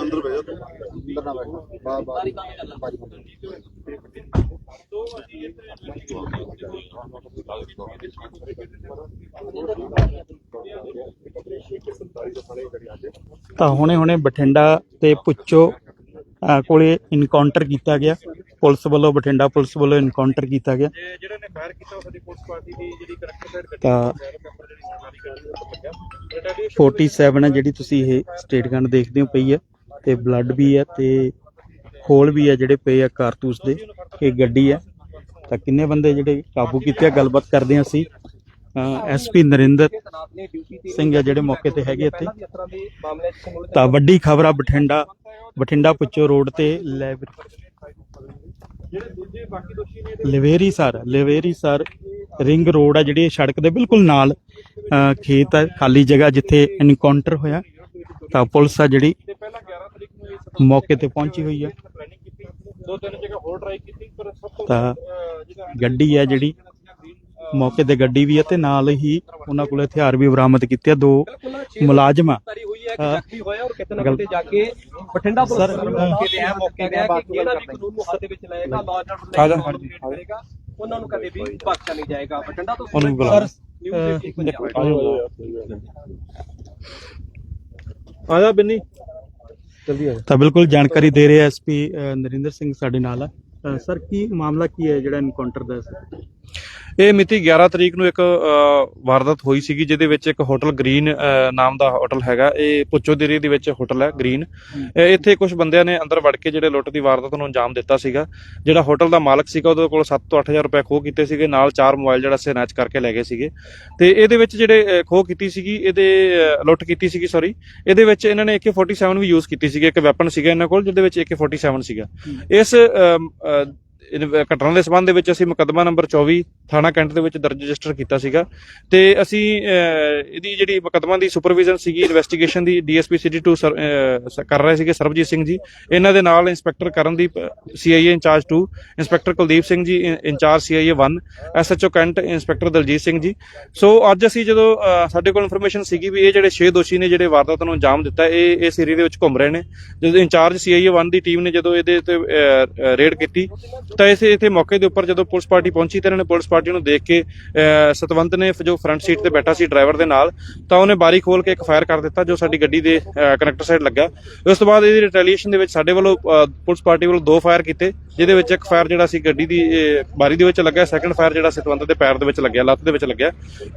ਅੰਦਰ ਬਹਿ ਜਾ ਤੂੰ ਬਾਹਰ ਬਾਹਰ ਬਾਰੀ ਤਾਂ ਹੁਣੇ ਹੁਣੇ ਬਠਿੰਡਾ ਤੇ ਪੁੱਚੋ ਕੋਲੇ ਇਨਕਾਊਂਟਰ ਕੀਤਾ ਗਿਆ। ਪੁਲਿਸ ਵੱਲੋਂ ਬਠਿੰਡਾ ਪੁਲਿਸ ਵੱਲੋਂ ਇਨਕਾਊਂਟਰ ਕੀਤਾ ਗਿਆ। ਜਿਹੜੇ ਨੇ ਫਾਇਰ ਕੀਤਾ ਉਹ ਸਾਡੀ ਪੁਲਿਸ ਪਾਰਟੀ ਦੀ ਜਿਹੜੀ ਕਰੈਕਟਰ ਗੱਡੀ ਤਾਂ ਮੈਂਬਰ ਜਿਹੜੀ ਸਰਕਾਰੀ ਗੱਡੀ ਦੇ ਉੱਪਰ ਲੱਗਿਆ ਰਿਟਾਲੀਏਸ਼ਨ 47 ਹੈ ਜਿਹੜੀ ਤੁਸੀਂ ਇਹ ਸਟੇਟ ਗਨ ਦੇਖਦੇ ਹੋ ਪਈ ਹੈ। ਤੇ ਬਲੱਡ ਵੀ ਹੈ ਤੇ ਖੋਲ ਵੀ ਹੈ ਜਿਹੜੇ ਪਏ ਆ ਕਾਰਤੂਸ ਦੇ। ਇਹ ਗੱਡੀ ਹੈ। ਤਾਂ ਕਿੰਨੇ ਬੰਦੇ ਜਿਹੜੇ ਕਾਬੂ ਕੀਤੇ ਆ? ਗੱਲਬਾਤ ਕਰਦੇ ਹਾਂ ਅਸੀਂ। ਐਸਪੀ ਨਰਿੰਦਰ ਸਿੰਘ ਆ ਜਿਹੜੇ ਮੌਕੇ ਤੇ ਹੈਗੇ ਇੱਥੇ। ਤਾਂ ਵੱਡੀ ਖਬਰ ਆ ਬਠਿੰਡਾ ਬਠਿੰਡਾ ਪੁੱਚੋ ਰੋਡ ਤੇ ਲੈਵ ਜਿਹੜੇ ਦੂਜੇ ਬਾਕੀ ਦੋਸ਼ੀ ਨੇ ਲਵੇਰੀ ਸਰ ਲਵੇਰੀ ਸਰ ਰਿੰਗ ਰੋਡ ਆ ਜਿਹੜੀ ਸੜਕ ਦੇ ਬਿਲਕੁਲ ਨਾਲ ਖੇਤ ਆ ਖਾਲੀ ਜਗ੍ਹਾ ਜਿੱਥੇ ਐਨਕਾਊਂਟਰ ਹੋਇਆ। ਤਾਂ ਪੁਲਿਸ ਆ ਜਿਹੜੀ ਤੇ ਪਹਿਲਾਂ 11 ਤਰੀਕ ਨੂੰ ਇਸ ਮੌਕੇ ਤੇ ਪਹੁੰਚੀ ਹੋਈ ਆ। ਦੋ ਤਿੰਨ ਜਗ੍ਹਾ ਹੋਰ ਟਰਾਈ ਕੀਤੀ ਪਰ ਸਭ ਤੋਂ ਗੱਡੀ ਆ ਜਿਹੜੀ ਮੌਕੇ ਤੇ ਗੱਡੀ ਵੀ ਆ ਤੇ ਨਾਲ ਹੀ ਉਹਨਾਂ ਕੋਲ ਹਥਿਆਰ ਵੀ ਬਰਾਮਦ ਕੀਤੇ ਆ ਦੋ ਮੁਲਾਜ਼ਮ ਆ। ਹੈ ਹਾਂ। ਜ਼ਖਮੀ ਹੋਇਆ ਔਰ ਕਿਤੇ ਨਾ ਗੱਲ- ਕਿਤੇ ਜਾ ਕੇ ਬਠਿੰਡਾ ਪੁਲਿਸ ਸਰ, ਵੱਲੋਂ ਮੌਕੇ ਤੇ ਆ ਮੌਕੇ ਤੇ ਆ ਕਿ ਕਿਹੜਾ ਵੀ ਕਾਨੂੰਨ ਨੂੰ ਹੱਥ ਦੇ ਵਿੱਚ ਲਏਗਾ ਲਾਅ ਐਂਡ ਆ ਜਾ। ਆਰਡਰ ਕਰੇਗਾ ਉਹਨਾਂ ਨੂੰ ਕਦੇ ਵੀ ਬਖਸ਼ਿਆ ਨਹੀਂ ਜਾਏਗਾ। ਬਠਿੰਡਾ ਤੋਂ ਉਹਨੂੰ ਬੁਲਾ ਨਿਊਜ਼ ਏਟੀਨ ਪੰਜਾਬ। ਆ ਜਾ ਬਿੰਨੀ। ਜਲਦੀ ਆ ਤਾਂ ਬਿਲਕੁਲ ਜਾਣਕਾਰੀ ਦੇ ਰਹੇ ਐਸਪੀ ਨਰਿੰਦਰ ਸਿੰਘ ਸਾਡੇ ਨਾਲ ਆ। ਸਰ ਕੀ ਮਾਮਲਾ ਕੀ ਹੈ ਜਿਹੜਾ ਐਨਕਾਊਂਟਰ ਦਾ ਸਰ? ਇਹ ਮਿਤੀ 11 ਤਰੀਕ ਨੂੰ ਇੱਕ ਵਾਰਦਾਤ ਹੋਈ ਸੀਗੀ ਜਿਹਦੇ ਵਿੱਚ ਇੱਕ ਹੋਟਲ ਗ੍ਰੀਨ ਨਾਮ ਦਾ ਹੋਟਲ ਹੈਗਾ। ਇਹ ਪੁੱਚੋ ਦੇ ਏਰੀਏ ਦੇ ਵਿੱਚ ਹੋਟਲ ਹੈ ਗ੍ਰੀਨ। ਇੱਥੇ ਕੁਝ ਬੰਦਿਆਂ ਨੇ ਅੰਦਰ ਵੜ ਕੇ ਜਿਹੜੇ ਲੁੱਟ ਦੀ ਵਾਰਦਾਤ ਨੂੰ ਅੰਜਾਮ ਦਿੱਤਾ ਸੀਗਾ। ਜਿਹੜਾ ਹੋਟਲ ਦਾ ਮਾਲਕ ਸੀਗਾ ਉਹਦੇ ਕੋਲ 7 ਤੋਂ 8000 ਰੁਪਏ ਖੋਹ ਕੀਤੇ ਸੀਗੇ ਨਾਲ ਚਾਰ ਮੋਬਾਈਲ ਜਿਹੜਾ ਸਨੈਚ ਕਰਕੇ ਲੈ ਗਏ ਸੀਗੇ। ਤੇ ਇਹਦੇ ਵਿੱਚ ਜਿਹੜੇ ਖੋਹ ਕੀਤੀ ਸੀਗੀ ਇਹਦੇ ਲੁੱਟ ਕੀਤੀ ਸੀਗੀ ਸੌਰੀ ਇਹਦੇ ਵਿੱਚ ਇਹਨਾਂ ਨੇ AK47 ਵੀ ਯੂਜ਼ ਕੀਤੀ ਸੀਗੀ ਇੱਕ ਵੈਪਨ ਸੀਗਾ ਇਹਨਾਂ ਕੋਲ ਜਿਹਦੇ ਵਿੱਚ AK47 ਸੀਗਾ। ਇਸ ਇਹ ਘਟਨਾ ਦੇ ਸਬੰਧ ਦੇ ਵਿੱਚ ਅਸੀਂ ਮੁਕੱਦਮਾ ਨੰਬਰ 24 ਥਾਣਾ ਕੈਂਟ ਦੇ ਵਿੱਚ ਦਰਜ ਰਜਿਸਟਰ ਕੀਤਾ ਸੀਗਾ ਤੇ ਅਸੀਂ ਇਹਦੀ ਜਿਹੜੀ ਮੁਕੱਦਮਾ ਦੀ ਸੁਪਰਵਿਜ਼ਨ ਸੀਗੀ ਇਨਵੈਸਟੀਗੇਸ਼ਨ ਦੀ ਡੀਐਸਪੀ ਸਿਟੀ 2 ਕਰ ਰਹੇ ਸੀਗੇ ਸਰਬਜੀਤ ਸਿੰਘ ਜੀ। ਇਹਨਾਂ ਦੇ ਨਾਲ inspector Karandeep CIA incharge 2 inspector Kuldeep Singh ji ਇ- incharge CIA 1 SHO cantt inspector Daljeet Singh ji. So ਅੱਜ ਅਸੀਂ ਜਦੋਂ ਸਾਡੇ ਕੋਲ ਇਨਫੋਰਮੇਸ਼ਨ ਸੀਗੀ ਵੀ ਇਹ ਜਿਹੜੇ 6 ਦੋਸ਼ੀ ਨੇ ਜਿਹੜੇ ਵਾਰਦਾਤ ਨੂੰ ਅੰਜਾਮ ਦਿੱਤਾ, ਇਹ ਇਸ ਏਰੀਆ ਦੇ ਵਿੱਚ ਘੁੰਮ ਰਹੇ ਨੇ। ਜਦੋਂ ਇੰਚਾਰਜ ਸੀਆਈਏ 1 ਦੀ ਟੀਮ ਨੇ ਜਦੋਂ ਇਹਦੇ ਤੇ ਰੇਡ ਕੀਤੀ ਤਾਂ ਇਸੇ ਇੱਥੇ ਮੌਕੇ ਦੇ ਉੱਪਰ ਜਦੋਂ ਪੁਲਿਸ ਪਾਰਟੀ ਪਹੁੰਚੀ ਤਾਂ ਇਹਨਾਂ ਨੇ ਪੁਲਿਸ ਪਾਰਟੀ ਨੂੰ ਦੇਖ ਕੇ ਸਤਵੰਤ ਨੇ ਜੋ ਫਰੰਟ ਸੀਟ ਤੇ ਬੈਠਾ ਸੀ ਡਰਾਈਵਰ ਦੇ ਨਾਲ, ਤਾਂ ਉਹਨੇ ਬਾਰੀ ਖੋਲ ਕੇ ਇੱਕ ਫਾਇਰ ਕਰ ਦਿੱਤਾ ਜੋ ਸਾਡੀ ਗੱਡੀ ਦੇ ਕਨੈਕਟਰ ਸਾਈਡ ਲੱਗਾ। ਉਸ ਤੋਂ ਬਾਅਦ ਇਹਦੀ ਰਿਟੈਲੀਏਸ਼ਨ ਦੇ ਵਿੱਚ ਸਾਡੇ ਵੱਲੋਂ ਪੁਲਿਸ ਪਾਰਟੀ ਵੱਲੋਂ ਦੋ ਫਾਇਰ ਕੀਤੇ। ਜਿਹਦੇ ਵਿੱਚ ਇੱਕ ਫਾਇਰ ਜਿਹੜਾ ਸੀ ਗੱਡੀ ਦੀ ਬਾਰੀ ਦੇ ਵਿੱਚ ਲੱਗਾ ਸੈਕੰਡ ਫਾਇਰ ਜਿਹੜਾ ਸਤਵੰਤ ਦੇ ਪੈਰ ਦੇ ਵਿੱਚ ਲੱਗਿਆ ਲੱਤ ਦੇ ਵਿੱਚ ਲੱਗਿਆ।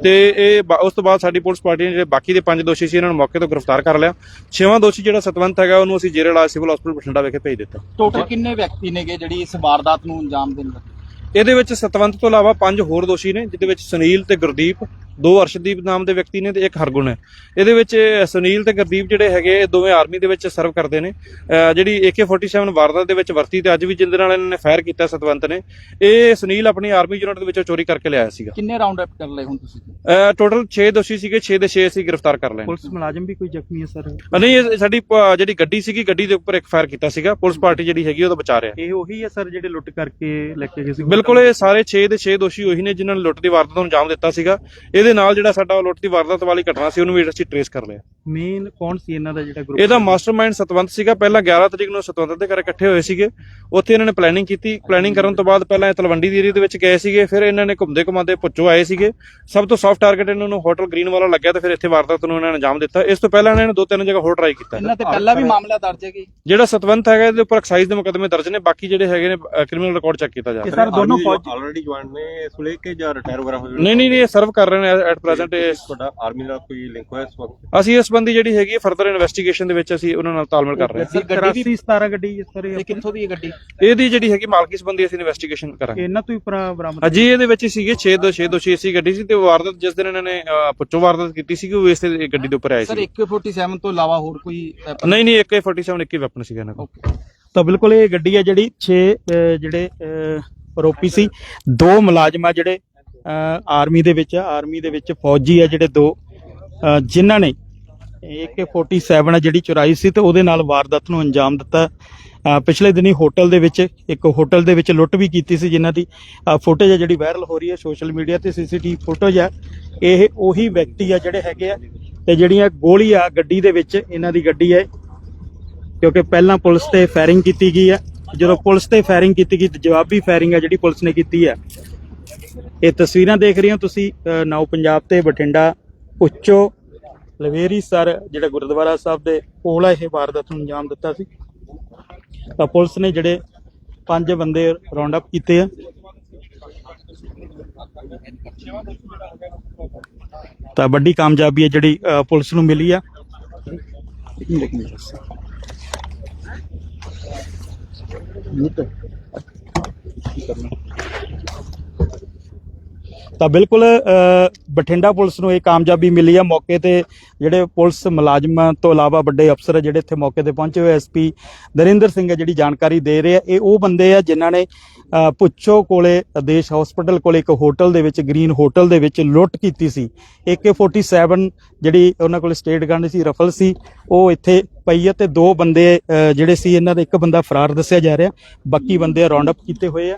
ਤੇ ਇਹ ਉਸ ਤੋਂ ਬਾਅਦ ਸਾਡੀ ਪੁਲਿਸ ਪਾਰਟੀ ਨੇ ਜਿਹੜੇ ਬਾਕੀ ਦੇ ਪੰਜ ਦੋਸ਼ੀ ਸੀ ਇਹਨਾਂ ਨੂੰ ਮੌਕੇ ਤੋਂ ਗ੍ਰਿਫਤਾਰ ਕਰ ਲਿਆ। ਛੇਵਾਂ ਦੋਸ਼ੀ ਜਿਹੜਾ ਸਤਵੰਤ ਹੈਗਾ ਉਹਨੂੰ ਅਸੀਂ ਜੇਰੇ ਇਲਾਜ ਸਿਵਲ ਹਸਪੀਟਲ ਬਠਿੰਡਾ ਵਿਖੇ ਭੇਜ ਦਿੱਤਾ। ਟੋਟਲ ਕਿੰਨੇ ਵਿਅਕਤੀ ਨੇਗੇ ਜਿਹੜੀ ਇਸ ਵਾਰਦਾਤ ਨੂੰ ਅੰਜਾਮ ਦੇਣ ਲੱਗੇ? ਇਹਦੇ ਵਿੱਚ ਸਤਵੰਤ ਤੋਂ ਇਲਾਵਾ ਪੰਜ ਹੋਰ ਦੋਸ਼ੀ ਨੇ ਜਿਹਦੇ ਵਿੱਚ ਸੁਨੀਲ ਤੇ ਗੁਰਦੀਪ ਦੋ ਅਰਸ਼ਦੀਪ ਨਾਮ ਦੇ ਵਿਅਕਤੀ ਨੇ ਤੇ ਇੱਕ ਹਰਗੁਣ ਹੈ। ਇਹਦੇ ਵਿੱਚ ਸੁਨੀਲ ਤੇ ਗੁਰਦੀਪ ਜਿਹੜੇ ਹੈਗੇ ਇਹ ਦੋਵੇਂ ਆਰਮੀ ਦੇ ਵਿੱਚ ਸਰਵ ਕਰਦੇ ਨੇ। ਜਿਹੜੀ AK47 ਵਾਰਦਾਤ ਦੇ ਵਿੱਚ ਵਰਤੀ ਤੇ ਅੱਜ ਵੀ ਜਿੰਦੇ ਨਾਲ ਇਹਨਾਂ ਨੇ ਫਾਇਰ ਕੀਤਾ ਸਤਵੰਤ ਨੇ। ਇਹ ਸੁਨੀਲ ਆਪਣੀ ਆਰਮੀ ਯੂਨਿਟ ਦੇ ਵਿੱਚੋਂ ਚੋਰੀ ਕਰਕੇ ਲਿਆਇਆ ਸੀਗਾ। ਕਿੰਨੇ ਰਾਉਂਡ ਅਪ ਕਰ ਲਏ ਹੁਣ ਤੁਸੀਂ? ਟੋਟਲ 6 ਦੋਸ਼ੀ ਸੀਗੇ 6 ਦੇ 6 ਅਸੀਂ ਗ੍ਰਿਫਤਾਰ ਕਰ ਲਏ। ਪੁਲਿਸ ਮੁਲਾਜ਼ਮ ਵੀ ਕੋਈ ਜ਼ਖਮੀ ਹੈ ਸਰ? ਨਹੀਂ ਇਹ ਸਾਡੀ ਜਿਹੜੀ ਗੱਡੀ ਸੀਗੀ ਗੱਡੀ ਦੇ ਉੱਪਰ ਇੱਕ ਫਾਇਰ ਕੀਤਾ ਸੀਗਾ। ਪੁਲਿਸ ਪਾਰਟੀ ਜਿਹੜੀ ਹੈਗੀ ਉਹ ਤਾਂ ਬਚਾ ਰਿਹਾ। ਇਹ ਉਹੀ ਹੈ ਸਰ ਜਿਹੜੇ ਲੁੱਟ ਕਰਕੇ ਲੈ ਕੇ ਗਏ ਸੀ? ਬਿਲਕੁਲ ਇਹ ਸਾਰੇ 6 ਦੇ 6 ਦੋਸ਼ੀ ਉਹੀ ਨੇ ਜਿਨ੍ਹਾਂ ਨੇ ਲੁੱਟ ਦੀ ਵਾਰਦਾਤ ਨੂੰ ਅੰਜਾਮ ਦਿੱਤਾ ਸੀਗਾ। ਇਹਦੇ ਨਾਲ ਜਿਹੜਾ ਸਾਡਾ ਲੁੱਟ ਦੀ ਵਾਰਦਾਤ ਵਾਲੀ ਘਟਨਾ ਸੀ ਉਹਨੂੰ ਵੀ ਅਸੀਂ ਟ੍ਰੇਸ ਕਰ ਲਿਆ। ਮੇਨ ਕੌਣ ਸੀ ਇਹਨਾਂ ਦਾ ਜਿਹੜਾ ਗਰੁੱਪ ਇਹਦਾ ਮਾਸਟਰਮਾਈਂਡ ਸਤਵੰਤ ਸੀਗਾ। ਪਹਿਲਾਂ 11 ਤਰੀਕ ਨੂੰ ਸਤਵੰਤ ਦੇ ਘਰ ਇਕੱਠੇ ਹੋਏ ਸੀਗੇ। ਉੱਥੇ ਇਹਨਾਂ ਨੇ ਪਲੈਨਿੰਗ ਕੀਤੀ। ਪਲੈਨਿੰਗ ਕਰਨ ਤੋਂ ਬਾਅਦ ਪਹਿਲਾਂ ਇਹ ਤਲਵੰਡੀ ਦੀ ਏਰੀਆ ਦੇ ਵਿੱਚ ਗਏ ਸੀਗੇ। ਫਿਰ ਇਹਨਾਂ ਨੇ ਘੁੰਮਦੇ ਘੁਮਾਉਂਦੇ ਪੁੱਛੋ ਆਏ ਸੀਗੇ। ਸਭ ਤੋਂ ਸੌਫਟ ਟਾਰਗੇਟ ਇਹਨਾਂ ਨੂੰ ਹੋਟਲ ਗ੍ਰੀਨ ਵਾਲਾ ਲੱਗਿਆ ਤੇ ਫਿਰ ਇੱਥੇ ਵਾਰਦਾਤ ਨੂੰ ਇਹਨਾਂ ਨੇ ਅੰਜਾਮ ਦਿੱਤਾ। ਇਸ ਤੋਂ ਪਹਿਲਾਂ ਇਹਨਾਂ ਨੇ ਦੋ ਤਿੰਨ ਜਗ੍ਹਾ ਹੋਰ ਟਰਾਈ ਕੀਤਾ। ਇਹਨਾਂ ਤੇ ਪਹਿਲਾਂ ਵੀ ਮਾਮਲਾ ਦਰਜ ਹੈ ਕਿ ਜਿਹੜਾ ਸਤਵੰਤ ਹੈਗਾ ਇਹਦੇ ਉੱਪਰ ਐਕਸਾਈਜ਼ ਦੇ ਮੁਕੱਦਮੇ ਦਰਜ ਨੇ। ਬਾਕੀ ਜਿਹੜੇ ਹੈਗੇ ਨੇ ਕ੍ਰਿਮੀਨਲ ਰਿਕਾਰਡ ਚੈੱਕ ਕੀਤਾ ਜਾ ਰਿਹਾ। ਸਰ ਦੋਨੋਂ ਫੌਜ ਆਲਰੇਡੀ ਜੁਆਇਨ ਨੇ ਇਸ ਵੇਲੇ ਕਿ ਜਾਂ ਰਿਟਾਇਰ ਵਗੈਰਾ ਹੋ ਨਹੀਂ ਨਹੀਂ ਇਹ ਸਰਵ ਕਰ ਰਹੇ ਨੇ ਐਟ ਪ੍ਰੈਜ਼ੈਂਟ ਤੁਹਾਡਾ ਆਰਮੀ ਨਾਲ ਕੋਈ ਲਿੰਕ ਹੋਇਆ ਇਸ ਵਕਤ? ਅਸੀਂ ਇਸ ਸੰਬੰਧੀ ਜਿਹੜੀ ਹੈਗੀ ਫਰਦਰ ਇਨਵੈਸਟੀਗੇਸ਼ਨ ਦੇ ਵਿੱਚ ਅਸੀਂ ਉਹਨਾਂ ਨਾਲ ਤਾਲਮੇਲ ਕਰ ਰਹੇ ਹਾਂ। ਸਰ, ਗੱਡੀ ਵੀ- 17 ਗੱਡੀ ਇਸ ਸਰ ਇਹ ਕਿੱਥੋਂ ਦੀ ਹੈ ਗੱਡੀ? ਇਹਦੀ ਜਿਹੜੀ ਹੈਗੀ ਮਾਲਕੀ ਸੰਬੰਧੀ ਅਸੀਂ ਇਨਵੈਸਟੀਗੇਸ਼ਨ ਕਰਾਂਗੇ। ਇਹਨਾਂ ਤੋਂ ਹੀ ਪਰਾ ਬਰਾਮਦ ਅਜੀ ਇਹਦੇ ਵਿੱਚ ਸੀਗੇ 6 ਦੋ 6 ਦੋਸ਼ੀ ਏਸੀ ਗੱਡੀ ਸੀ ਤੇ ਵਾਰਦਾਤ ਜਿਸ ਦਿਨ ਇਹਨਾਂ ਨੇ ਪੁੱਛੋ ਵਾਰਦਾਤ ਕੀਤੀ ਸੀ ਉਹ ਇਸ ਗੱਡੀ ਦੇ ਉੱਪਰ ਆਏ ਸਰ ਸੀ AK47 ਤੋਂ ਇਲਾਵਾ ਹੋਰ ਕੋਈ? ਨਹੀਂ ਨਹੀਂ AK47 ਇੱਕ ਹੀ ਵੈਪਨ ਸੀਗਾ ਇਹਨਾਂ ਕੋਲ. ਤਾਂ ਬਿਲਕੁਲ ਇਹ ਗੱਡੀ ਹੈ ਜਿਹੜੀ 6 ਜਿਹੜੇ ਆਰੋਪੀ ਸੀ। ਦੋ ਮੁਲਾਜ਼ਮ ਆ ਜਿਹੜੇ ਆਰਮੀ ਦੇ ਵਿੱਚ ਆਰਮੀ ਦੇ ਵਿੱਚ ਫੌਜੀ ਆ ਜਿਹੜੇ ਦੋ ਜਿਨ੍ਹਾਂ ਨੇ AK47 ਆ ਜਿਹੜੀ ਚੁਰਾਈ ਸੀ ਤੇ ਉਹਦੇ ਨਾਲ ਵਾਰਦਾਤ ਨੂੰ ਅੰਜਾਮ ਦਿੱਤਾ। ਪਿਛਲੇ ਦਿਨੀ ਹੋਟਲ ਦੇ ਵਿੱਚ, ਇੱਕ ਹੋਟਲ ਦੇ ਵਿੱਚ ਲੁੱਟ ਵੀ ਕੀਤੀ ਸੀ ਜਿਨ੍ਹਾਂ ਦੀ। ਫੁਟੇਜ ਆ ਜਿਹੜੀ ਵਾਇਰਲ ਹੋ ਰਹੀ ਹੈ ਸੋਸ਼ਲ ਮੀਡੀਆ ਤੇ ਸੀਸੀਟੀਵੀ ਫੁਟੇਜ ਆ। ਇਹ ਉਹੀ ਵਿਅਕਤੀ ਆ ਜਿਹੜੇ ਹੈਗੇ ਆ ਤੇ ਜਿਹੜੀਆਂ ਗੋਲੀ ਆ ਗੱਡੀ ਦੇ ਵਿੱਚ ਇਹਨਾਂ ਦੀ ਗੱਡੀ ਹੈ ਕਿਉਂਕਿ ਪਹਿਲਾਂ ਪੁਲਿਸ ਤੇ ਫਾਇਰਿੰਗ ਕੀਤੀ ਗਈ ਹੈ ਜਦੋਂ ਪੁਲਿਸ ਤੇ ਫਾਇਰਿੰਗ ਕੀਤੀ ਗਈ ਤੇ ਜਵਾਬੀ ਫਾਇਰਿੰਗ ਆ ਜਿਹੜੀ ਪੁਲਿਸ ਨੇ ਕੀਤੀ ਹੈ ਇਹ ਤਸਵੀਰਾਂ ਦੇਖ ਰਹੇ ਹੋ ਤੁਸੀਂ ਅ, ਪੰਜਾਬ ਤੇ ਬਠਿੰਡਾ ਉੱਚੋ ਲਵੇਰੀ ਸਰ ਜਿਹੜਾ ਗੁਰਦੁਆਰਾ ਸਾਹਿਬ ਦੇ ਕੋਲ ਇਹ ਵਾਰਦਾਤ ਨੂੰ ਅੰਜਾਮ ਦਿੱਤਾ ਸੀ। ਤਾਂ ਪੁਲਿਸ ਨੇ ਜਿਹੜੇ ਪੰਜ ਬੰਦੇ ਰਾਉਂਡ ਅਪ ਕੀਤੇ ਆ। ਤਾਂ ਵੱਡੀ ਕਾਮਯਾਬੀ ਹੈ ਜਿਹੜੀ ਪੁਲਿਸ ਨੂੰ ਮਿਲੀ ਆ। ਤਾਂ ਤਾਂ ਬਿਲਕੁਲ ਬਠਿੰਡਾ ਪੁਲਿਸ ਨੂੰ ਇਹ ਕਾਮਯਾਬੀ ਮਿਲੀ ਹੈ ਮੌਕੇ ਤੇ ਜਿਹੜੇ ਪੁਲਿਸ ਮੁਲਾਜ਼ਮਾਂ ਤੋਂ ਇਲਾਵਾ ਵੱਡੇ ਅਫਸਰ ਆ ਜਿਹੜੇ ਇੱਥੇ ਮੌਕੇ ਤੇ ਪਹੁੰਚੇ ਹੋਏ ਐਸਪੀ ਨਰਿੰਦਰ ਸਿੰਘ ਹੈ ਜਿਹੜੀ ਜਾਣਕਾਰੀ ਦੇ ਰਹੇ ਆ। ਇਹ ਉਹ ਬੰਦੇ ਆ ਜਿਨ੍ਹਾਂ ਨੇ ਪੁੱਛੋ ਕੋਲੇ ਆਦੇਸ਼ ਹਸਪੀਟਲ ਕੋਲੇ ਇੱਕ ਹੋਟਲ ਦੇ ਵਿੱਚ, ਗ੍ਰੀਨ ਹੋਟਲ ਦੇ ਵਿੱਚ ਲੁੱਟ ਕੀਤੀ ਸੀ। AK47 ਜਿਹੜੀ ਉਹਨਾਂ ਕੋਲ ਸਟੇਟ ਗਨ ਸੀ, ਰਫਲ ਸੀ, ਉਹ ਇੱਥੇ ਪਈ ਹੈ ਤੇ ਦੋ ਬੰਦੇ ਜਿਹੜੇ ਸੀ, ਇਹਨਾਂ ਦਾ ਇੱਕ ਬੰਦਾ ਫਰਾਰ ਦੱਸਿਆ ਜਾ ਰਿਹਾ। ਬਾਕੀ ਬੰਦੇ ਰਾਉਂਡ ਅਪ ਕੀਤੇ ਹੋਏ ਆ।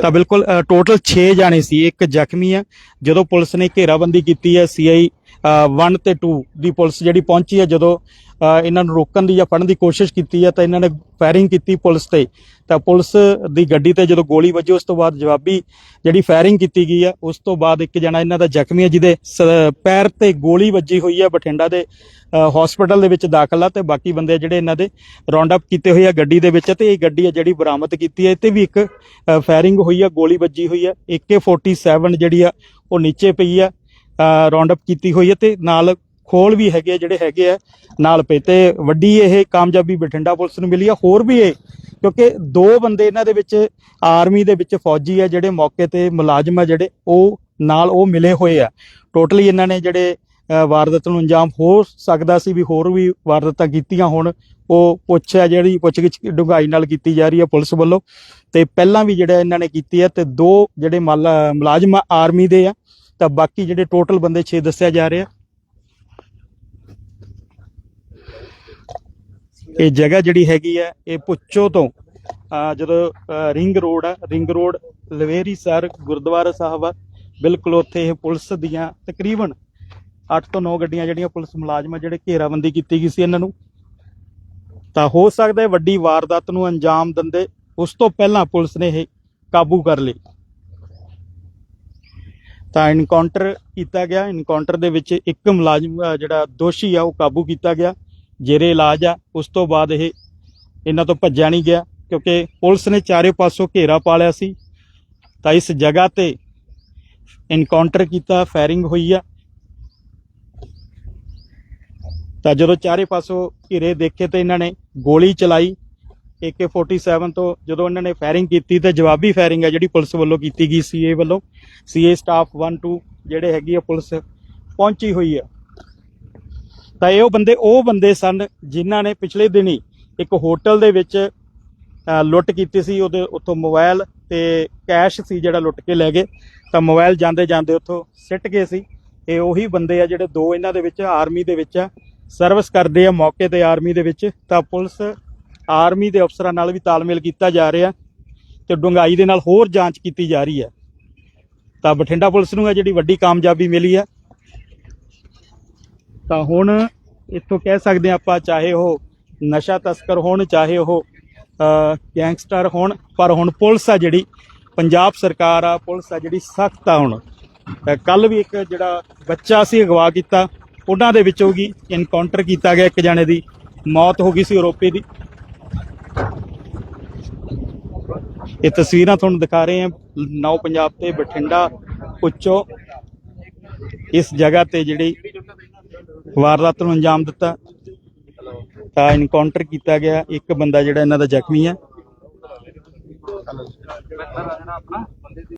ਤਾਂ ਬਿਲਕੁਲ ਟੋਟਲ 6 ਜਾਣੇ ਸੀ, ਇੱਕ ਜ਼ਖਮੀ ਆ ਜਦੋਂ ਪੁਲਿਸ ਨੇ ਘੇਰਾਬੰਦੀ ਕੀਤੀ ਹੈ ਸੀਆਈ 1 ਤੇ 2 ਦੀ ਪੁਲਿਸ ਜਿਹੜੀ ਪਹੁੰਚੀ ਹੈ, ਜਦੋਂ ਇਹਨਾਂ ਨੂੰ ਰੋਕਣ ਦੀ ਜਾਂ ਫੜਨ ਦੀ ਕੋਸ਼ਿਸ਼ ਕੀਤੀ ਹੈ, ਤਾਂ ਇਹਨਾਂ ਨੇ ਫਾਇਰਿੰਗ ਕੀਤੀ ਪੁਲਿਸ ਤੇ। ਤਾਂ ਪੁਲਿਸ ਦੀ ਗੱਡੀ ਤੇ ਜਦੋਂ ਗੋਲੀ ਵੱਜੀ, ਉਸ ਤੋਂ ਬਾਅਦ ਜਵਾਬੀ ਜਿਹੜੀ ਫਾਇਰਿੰਗ ਕੀਤੀ ਗਈ ਹੈ, ਉਸ ਤੋਂ ਬਾਅਦ ਇੱਕ ਜਣਾ ਇਹਨਾਂ ਦਾ ਜ਼ਖਮੀ ਹੈ, ਜਿਹਦੇ ਸ- ਪੈਰ ਤੇ ਗੋਲੀ ਵੱਜੀ ਹੋਈ ਹੈ, ਬਠਿੰਡਾ ਦੇ ਹਸਪੀਟਲ ਦੇ ਵਿੱਚ ਦਾਖਲ ਆ, ਤੇ ਬਾਕੀ ਬੰਦੇ ਜਿਹੜੇ ਇਹਨਾਂ ਦੇ ਰਾਉਂਡ ਅਪ ਕੀਤੇ ਹੋਏ ਆ ਗੱਡੀ ਦੇ ਵਿੱਚ, ਤੇ ਇਹ ਗੱਡੀ ਹੈ ਜਿਹੜੀ ਬਰਾਮਦ ਕੀਤੀ ਹੈ। ਇਹ ਤੇ ਵੀ ਇੱਕ ਫਾਇਰਿੰਗ ਹੋਈ ਆ, ਗੋਲੀ ਵੱਜੀ ਹੋਈ ਆ AK47 ਜਿਹੜੀ ਆ, ਉਹ ਨੀਚੇ ਪਈ ਆ ਰਾਉਂਡ ਅਪ ਕੀਤੀ ਹੋਈ ਹੈ ਤੇ ਨਾਲ ਖੋਲ ਵੀ ਹੈਗੇ ਆ, ਜਿਹੜੇ ਹੈਗੇ ਆ, ਨਾਲ ਪਏ ਤੇ ਵੱਡੀ ਇਹ ਕਾਮਯਾਬੀ ਬਠਿੰਡਾ ਪੁਲਿਸ ਨੂੰ ਮਿਲੀ ਆ। ਹੋਰ ਵੀ ਇਹ, ਕਿਉਂਕਿ ਦੋ ਬੰਦੇ ਇਹਨਾਂ ਦੇ ਵਿੱਚ, ਆਰਮੀ ਦੇ ਵਿੱਚ ਫੌਜੀ ਆ, ਜਿਹੜੇ ਮੌਕੇ ਤੇ ਮੁਲਾਜ਼ਮ ਆ, ਜਿਹੜੇ ਉਹ ਨਾਲ ਉਹ ਮਿਲੇ ਹੋਏ ਆ। ਟੋਟਲੀ ਇਹਨਾਂ ਨੇ ਜਿਹੜੇ ਵਾਰਦਾਤ ਨੂੰ ਅੰਜਾਮ ਹੋ ਸਕਦਾ ਸੀ ਵੀ ਹੋਰ ਵੀ ਵਾਰਦਾਤਾਂ ਕੀਤੀਆਂ ਹੋਣ, ਉਹ ਪੁੱਛ ਹੈ ਜਿਹੜੀ ਪੁੱਛਗਿੱਛ ਡੂੰਘਾਈ ਨਾਲ ਕੀਤੀ ਜਾ ਰਹੀ ਹੈ ਪੁਲਿਸ ਵੱਲੋਂ। ਤੇ ਪਹਿਲਾਂ ਵੀ ਜਿਹੜਾ ਇਹਨਾਂ ਨੇ ਕੀਤੀ ਹੈ ਤੇ ਦੋ ਜਿਹੜੇ ਮਲ- ਮੁਲਾਜ਼ਮ ਆਰਮੀ ਦੇ ਆ ਤਾਂ ਬਾਕੀ ਜਿਹੜੇ ਟੋਟਲ ਬੰਦੇ 6 ਦੱਸਿਆ ਜਾ ਰਿਹਾ। ਇਹ ਜਗ੍ਹਾ ਜਿਹੜੀ ਹੈਗੀ ਹੈ ਇਹ ਪੁੱਚੋ ਤੋਂ ਜਦੋਂ ਰਿੰਗ ਰੋਡ ਆ ਰਿੰਗ ਰੋਡ ਲਵੇਰੀ ਸਰ, ਗੁਰਦੁਆਰਾ ਸਾਹਿਬ ਆ, ਬਿਲਕੁਲ ਉੱਥੇ ਇਹ ਪੁਲਿਸ ਦੀਆਂ ਤਕਰੀਬਨ 8 ਤੋਂ 9 ਗੱਡੀਆਂ ਜਿਹੜੀਆਂ ਪੁਲਿਸ ਮੁਲਾਜ਼ਮ ਜਿਹੜੇ ਘੇਰਾਬੰਦੀ ਕੀਤੀ ਗਈ ਸੀ ਇਹਨਾਂ ਨੂੰ। ਤਾਂ ਹੋ ਸਕਦਾ ਹੈ ਵੱਡੀ ਵਾਰਦਾਤ ਨੂੰ ਅੰਜਾਮ ਦਿੰਦੇ, ਉਸ ਤੋਂ ਪਹਿਲਾਂ ਪੁਲਿਸ ਨੇ ਇਹ ਕਾਬੂ ਕਰ ਲਈ ਤਾਂ ਇਨਕਾਊਂਟਰ ਕੀਤਾ ਗਿਆ। ਇਨਕਾਊਂਟਰ ਦੇ ਵਿੱਚ ਇੱਕ ਮੁਲਾਜ਼ਮ ਜਿਹੜਾ ਦੋਸ਼ੀ ਆ, ਉਹ ਕਾਬੂ ਕੀਤਾ ਗਿਆ। ਜੇਰੇ ਇਲਾਜ ਆ, ਉਸ ਤੋਂ ਬਾਅਦ ਇਹ ਇਹਨਾਂ ਤੋਂ ਭੱਜਿਆ ਨਹੀਂ ਗਿਆ ਕਿਉਂਕਿ ਪੁਲਿਸ ਨੇ ਚਾਰੇ ਪਾਸੋਂ ਘੇਰਾ ਪਾ ਲਿਆ ਸੀ। ਤਾਂ ਇਸ ਜਗ੍ਹਾ ਤੇ ਇਨਕਾਊਂਟਰ ਕੀਤਾ ਫਾਇਰਿੰਗ ਹੋਈ ਆ। ਤਾਂ ਜਦੋਂ ਚਾਰੇ ਪਾਸੋਂ ਘੇਰੇ ਦੇਖੇ ਤੇ ਇਹਨਾਂ ਨੇ ਗੋਲੀ ਚਲਾਈ। AK47 ਤੋਂ ਜਦੋਂ ਇਹਨਾਂ ਨੇ ਫਾਇਰਿੰਗ ਕੀਤੀ ਤੇ ਜਵਾਬੀ ਫਾਇਰਿੰਗ ਹੈ ਜਿਹੜੀ ਪੁਲਿਸ ਵੱਲੋਂ ਕੀਤੀ ਗਈ ਸੀਏ ਵੱਲੋਂ ਸੀਏ ਸਟਾਫ 1 2 ਜਿਹੜੇ ਹੈਗੀ ਆ ਪੁਲਿਸ ਪਹੁੰਚੀ ਹੋਈ ਆ। ਤਾਂ ਇਹ ਉਹ ਬੰਦੇ ਉਹ ਬੰਦੇ ਸਨ ਜਿਨ੍ਹਾਂ ਨੇ ਪਿਛਲੇ ਦਿਨੀ ਇੱਕ ਹੋਟਲ ਦੇ ਵਿੱਚ ਲੁੱਟ ਕੀਤੀ ਸੀ। ਉਹਦੇ ਉੱਥੋਂ ਮੋਬਾਈਲ ਤੇ ਕੈਸ਼ ਸੀ ਜਿਹੜਾ ਲੁੱਟ ਕੇ ਲੈ ਗਏ। ਤਾਂ ਮੋਬਾਈਲ ਜਾਂਦੇ ਜਾਂਦੇ ਉੱਥੋਂ ਸਿੱਟ ਗਏ ਸੀ। ਇਹ ਉਹੀ ਬੰਦੇ ਆ ਜਿਹੜੇ ਦੋ ਇਹਨਾਂ ਦੇ ਵਿੱਚ, ਆਰਮੀ ਦੇ ਵਿੱਚ ਆ। ਸਰਵਿਸ ਕਰਦੇ ਆ ਮੌਕੇ ਤੇ ਆਰਮੀ ਦੇ ਵਿੱਚ। ਤਾਂ ਪੁਲਿਸ ਆਰਮੀ ਦੇ ਅਫਸਰਾਂ ਨਾਲ ਵੀ ਤਾਲਮੇਲ ਕੀਤਾ ਜਾ ਰਿਹਾ ਤੇ ਡੂੰਘਾਈ ਦੇ ਨਾਲ ਹੋਰ ਜਾਂਚ ਕੀਤੀ ਜਾ ਰਹੀ ਹੈ। ਤਾਂ ਬਠਿੰਡਾ ਪੁਲਿਸ ਨੂੰ ਇਹ ਜਿਹੜੀ ਵੱਡੀ ਕਾਮਯਾਬੀ ਮਿਲੀ ਹੈ। ਤਾਂ ਹੁਣ ਇੱਥੋਂ ਕਹਿ ਸਕਦੇ ਹਾਂ ਆਪਾਂ ਚਾਹੇ ਉਹ ਨਸ਼ਾ ਤਸਕਰ ਹੋਣ, ਚਾਹੇ ਉਹ ਗੈਂਗਸਟਰ ਹੋਣ, ਪਰ ਹੁਣ ਪੁਲਿਸ ਆ ਜਿਹੜੀ, ਪੰਜਾਬ ਸਰਕਾਰ ਆ, ਪੁਲਿਸ ਆ ਜਿਹੜੀ ਸਖਤ ਆ ਹੁਣ। ਕੱਲ ਵੀ ਇੱਕ ਜਿਹੜਾ ਬੱਚਾ ਸੀ, ਅਗਵਾ ਕੀਤਾ, ਉਹਨਾਂ ਦੇ ਵਿੱਚੋਂ ਵੀ ਇਨਕਾਊਂਟਰ ਕੀਤਾ ਗਿਆ ਇੱਕ ਜਣੇ ਦੀ। ਮੌਤ ਹੋ ਗਈ ਸੀ ਆਰੋਪੀ ਦੀ। ਇਹ ਤਸਵੀਰਾਂ ਤੁਹਾਨੂੰ ਦਿਖਾ ਰਹੇ ਹਾਂ। ਨੌ ਪੰਜਾਬ ਤੇ ਬਠਿੰਡਾ ਉੱਚੋ ਇਸ ਜਗ੍ਹਾ ਤੇ ਜਿਹੜੀ ਵਾਰਦਾਤ ਨੂੰ ਅੰਜਾਮ ਦਿੱਤਾ, ਤਾਂ ਇਨਕਾਊਂਟਰ ਕੀਤਾ ਗਿਆ। ਇੱਕ ਬੰਦਾ ਜਿਹੜਾ ਇਹਨਾਂ ਦਾ ਜ਼ਖਮੀ ਹੈ।